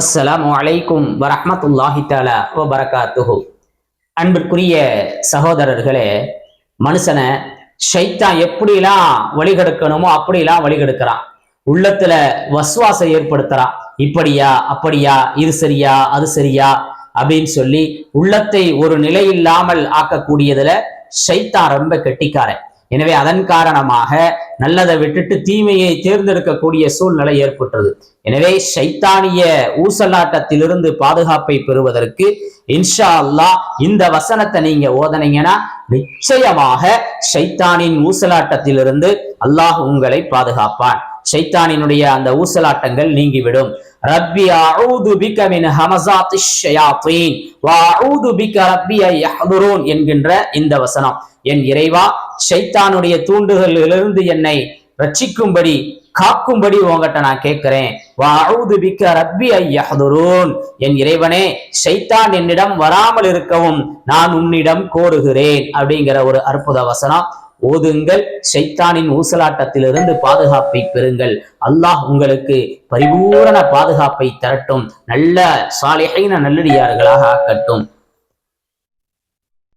அஸ்ஸலாமு அலைக்கும் வரஹ்மத்துல்லாஹி தாலா வ பரகாத்துஹு அன்பிற்குரிய சகோதரர்களே மனுஷனை ஷைத்தான் எப்படிலாம் வழிகெடுக்கணுமோ அப்படிலாம் வழிகெடுக்கிறான். உள்ளத்துல வசுவாசை ஏற்படுத்துறான். இப்படியா அப்படியா இது சரியா அது சரியா அப்படின்னு சொல்லி உள்ளத்தை ஒரு நிலையில்லாமல் ஆக்கக்கூடியதுல ஷைத்தான் ரொம்ப கெட்டிக்காரன். எனவே அதன் காரணமாக நல்லதை விட்டுட்டு தீமையை தேர்ந்தெடுக்கக்கூடிய சூழ்நிலை ஏற்பட்டது எனவே ஷைத்தானிய ஊசலாட்டத்திலிருந்து பாதுகாப்பை பெறுவதற்கு இன்ஷா அல்லாஹ் இந்த வசனத்தை நீங்க ஓதனீங்கன்னா நிச்சயமாக ஷைத்தானின் ஊசலாட்டத்திலிருந்து அல்லாஹ் உங்களை பாதுகாப்பான். ஷைத்தானினுடைய அந்த ஊசலாட்டங்கள் நீங்கிவிடும். ரப்பி அஊது பிக மின் ஹமசாத்திஷ் ஷயாத்தீன். வ அஊது பிக ரப்பி ஐ என்கின்ற இந்த வசனம். என் இறைவா ஷைத்தானுடைய தூண்டுகளிலிருந்து என்னை ரட்சிக்கும்படி காக்கும்படி உங்ககிட்ட நான் கேட்கிறேன். வஅஊது பிக்க ரப்பி ஐ என் இறைவனே ஷைத்தான் என்னிடம் வராமல் இருக்கவும் நான் உன்னிடம் கோருகிறேன். அப்படிங்கிற ஒரு அற்புத வசனம். ஓதுங்கள். சைத்தானின் ஊசலாட்டத்திலிருந்து பாதுகாப்பை பெறுங்கள். அல்லாஹ் உங்களுக்கு பரிபூரண பாதுகாப்பை தரட்டும். நல்ல சாலையின நல்லடியார்களாக ஆக்கட்டும்.